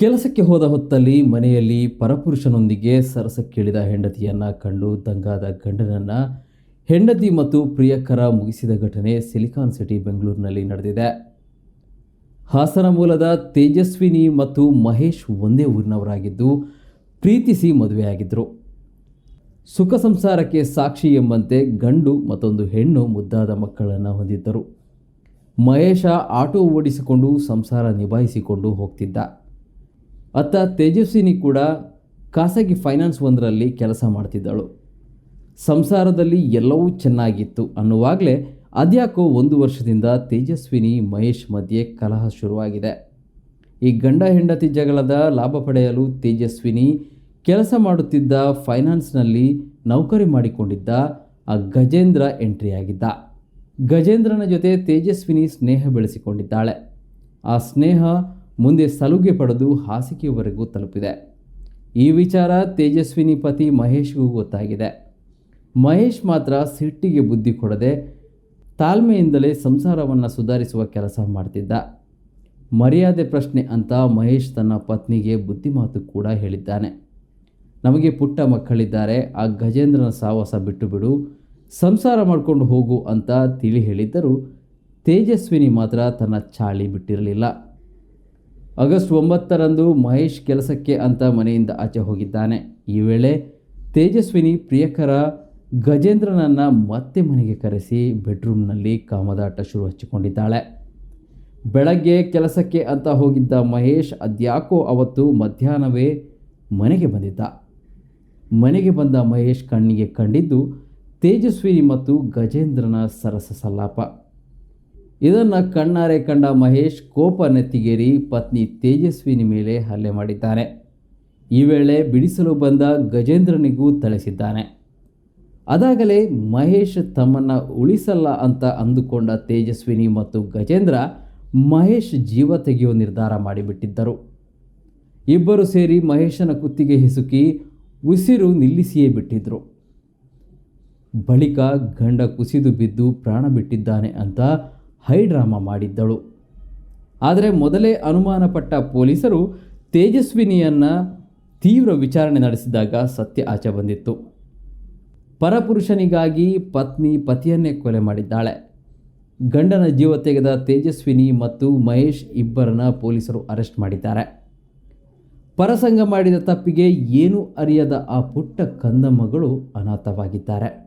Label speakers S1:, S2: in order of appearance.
S1: ಕೆಲಸಕ್ಕೆ ಹೋದ ಹೊತ್ತಲ್ಲಿ ಮನೆಯಲ್ಲಿ ಪರಪುರುಷನೊಂದಿಗೆ ಸರಸಕ್ಕಿಳಿದ ಹೆಂಡತಿಯನ್ನ ಕಂಡು ದಂಗಾದ ಗಂಡನನ್ನ ಹೆಂಡತಿ ಮತ್ತು ಪ್ರಿಯಕರ ಮುಗಿಸಿದ ಘಟನೆ ಸಿಲಿಕಾನ್ ಸಿಟಿ ಬೆಂಗಳೂರಿನಲ್ಲಿ ನಡೆದಿದೆ. ಹಾಸನ ಮೂಲದ ತೇಜಸ್ವಿನಿ ಮತ್ತು ಮಹೇಶ್ ಒಂದೇ ಊರಿನವರಾಗಿದ್ದು ಪ್ರೀತಿಸಿ ಮದುವೆಯಾಗಿದ್ದರು ಸುಖ ಸಂಸಾರಕ್ಕೆ ಸಾಕ್ಷಿ ಎಂಬಂತೆ ಗಂಡು ಮತ್ತೊಂದು ಹೆಣ್ಣು ಮುದ್ದಾದ ಮಕ್ಕಳನ್ನು ಹೊಂದಿದ್ದರು. ಮಹೇಶ ಆಟೋ ಓಡಿಸಿಕೊಂಡು ಸಂಸಾರ ನಿಭಾಯಿಸಿಕೊಂಡು ಹೋಗ್ತಿದ್ದ. ಅತ್ತ ತೇಜಸ್ವಿನಿ ಕೂಡ ಖಾಸಗಿ ಫೈನಾನ್ಸ್ ಒಂದರಲ್ಲಿ ಕೆಲಸ ಮಾಡ್ತಿದ್ದಳು. ಸಂಸಾರದಲ್ಲಿ ಎಲ್ಲವೂ ಚೆನ್ನಾಗಿತ್ತು ಅನ್ನುವಾಗಲೇ ಅದ್ಯಾಕೋ ಒಂದು ವರ್ಷದಿಂದ ತೇಜಸ್ವಿನಿ ಮಹೇಶ್ ಮಧ್ಯೆ ಕಲಹ ಶುರುವಾಗಿದೆ. ಈ ಗಂಡ ಹೆಂಡತಿ ಜಗಳದ ಲಾಭ ಪಡೆಯಲು ತೇಜಸ್ವಿನಿ ಕೆಲಸ ಮಾಡುತ್ತಿದ್ದ ಫೈನಾನ್ಸ್ನಲ್ಲಿ ನೌಕರಿ ಮಾಡಿಕೊಂಡಿದ್ದ ಆ ಗಜೇಂದ್ರ ಎಂಟ್ರಿಯಾಗಿದ್ದ. ಗಜೇಂದ್ರನ ಜೊತೆ ತೇಜಸ್ವಿನಿ ಸ್ನೇಹ ಬೆಳೆಸಿಕೊಂಡಿದ್ದಾಳೆ. ಆ ಸ್ನೇಹ ಮುಂದೆ ಸಲುಗೆ ಪಡೆದು ಹಾಸಿಗೆವರೆಗೂ ತಲುಪಿದೆ. ಈ ವಿಚಾರ ತೇಜಸ್ವಿನಿ ಪತಿ ಮಹೇಶ್ಗೂ ಗೊತ್ತಾಗಿದೆ. ಮಹೇಶ್ ಮಾತ್ರ ಸಿಟ್ಟಿಗೆ ಬುದ್ಧಿ ಕೊಡದೆ ತಾಳ್ಮೆಯಿಂದಲೇ ಸಂಸಾರವನ್ನು ಸುಧಾರಿಸುವ ಕೆಲಸ ಮಾಡ್ತಿದ್ದ. ಮರ್ಯಾದೆ ಪ್ರಶ್ನೆ ಅಂತ ಮಹೇಶ್ ತನ್ನ ಪತ್ನಿಗೆ ಬುದ್ಧಿಮಾತು ಕೂಡ ಹೇಳಿದ್ದಾನೆ. ನಮಗೆ ಪುಟ್ಟ ಮಕ್ಕಳಿದ್ದಾರೆ, ಆ ಗಜೇಂದ್ರನ ಸಾವಾಸ ಬಿಟ್ಟು ಬಿಡು, ಸಂಸಾರ ಮಾಡಿಕೊಂಡು ಹೋಗು ಅಂತ ತಿಳಿ ಹೇಳಿದ್ದರೂ ತೇಜಸ್ವಿನಿ ಮಾತ್ರ ತನ್ನ ಚಾಳಿ ಬಿಟ್ಟಿರಲಿಲ್ಲ. ಆಗಸ್ಟ್ ಒಂಬತ್ತರಂದು ಮಹೇಶ್ ಕೆಲಸಕ್ಕೆ ಅಂತ ಮನೆಯಿಂದ ಆಚೆ ಹೋಗಿದ್ದಾನೆ. ಈ ವೇಳೆ ತೇಜಸ್ವಿನಿ ಪ್ರಿಯಕರ ಗಜೇಂದ್ರನನ್ನು ಮತ್ತೆ ಮನೆಗೆ ಕರೆಸಿ ಬೆಡ್ರೂಮ್ನಲ್ಲಿ ಕಾಮದಾಟ ಶುರು ಹಚ್ಚಿಕೊಂಡಿದ್ದಾಳೆ. ಬೆಳಗ್ಗೆ ಕೆಲಸಕ್ಕೆ ಅಂತ ಹೋಗಿದ್ದ ಮಹೇಶ್ ಅದ್ಯಾಕೋ ಅವತ್ತು ಮಧ್ಯಾಹ್ನವೇ ಮನೆಗೆ ಬಂದಿದ್ದ. ಮನೆಗೆ ಬಂದ ಮಹೇಶ್ ಕಣ್ಣಿಗೆ ಕಂಡಿದ್ದು ತೇಜಸ್ವಿನಿ ಮತ್ತು ಗಜೇಂದ್ರನ ಸರಸ ಸಲ್ಲಾಪ. ಇದನ್ನು ಕಣ್ಣಾರೆ ಕಂಡ ಮಹೇಶ್ ಕೋಪ ನೆತ್ತಿಗೇರಿ ಪತ್ನಿ ತೇಜಸ್ವಿನಿ ಮೇಲೆ ಹಲ್ಲೆ ಮಾಡಿದ್ದಾನೆ. ಈ ವೇಳೆ ಬಿಡಿಸಲು ಬಂದ ಗಜೇಂದ್ರನಿಗೂ ಥಳಿಸಿದ್ದಾನೆ. ಅದಾಗಲೇ ಮಹೇಶ್ ತಮ್ಮನ್ನು ಉಳಿಸಲ್ಲ ಅಂತ ಅಂದುಕೊಂಡ ತೇಜಸ್ವಿನಿ ಮತ್ತು ಗಜೇಂದ್ರ ಮಹೇಶ್ ಜೀವ ತೆಗೆಯುವ ನಿರ್ಧಾರ ಮಾಡಿಬಿಟ್ಟಿದ್ದರು. ಇಬ್ಬರು ಸೇರಿ ಮಹೇಶನ ಕುತ್ತಿಗೆ ಹಿಸುಕಿ ಉಸಿರು ನಿಲ್ಲಿಸಿಯೇ ಬಿಟ್ಟಿದ್ದರು ಬಳಿಕ ಗಂಡ ಕುಸಿದು ಬಿದ್ದು ಪ್ರಾಣ ಬಿಟ್ಟಿದ್ದಾನೆ ಅಂತ ಹೈ ಡ್ರಾಮಾ ಮಾಡಿದ್ದಳು. ಆದರೆ ಮೊದಲೇ ಅನುಮಾನಪಟ್ಟ ಪೊಲೀಸರು ತೇಜಸ್ವಿನಿಯನ್ನು ತೀವ್ರ ವಿಚಾರಣೆ ನಡೆಸಿದಾಗ ಸತ್ಯ ಆಚೆ ಬಂದಿತ್ತು. ಪರಪುರುಷನಿಗಾಗಿ ಪತ್ನಿ ಪತಿಯನ್ನೇ ಕೊಲೆ ಮಾಡಿದ್ದಾಳೆ. ಗಂಡನ ಜೀವ ತೆಗೆದ ತೇಜಸ್ವಿನಿ ಮತ್ತು ಮಹೇಶ್ ಇಬ್ಬರನ್ನ ಪೊಲೀಸರು ಅರೆಸ್ಟ್ ಮಾಡಿದ್ದಾರೆ. ಪರಸಂಗ ಮಾಡಿದ ತಪ್ಪಿಗೆ ಏನೂ ಅರಿಯದ ಆ ಪುಟ್ಟ ಕಂದಮ್ಮಗಳು ಅನಾಥವಾಗಿದ್ದಾರೆ.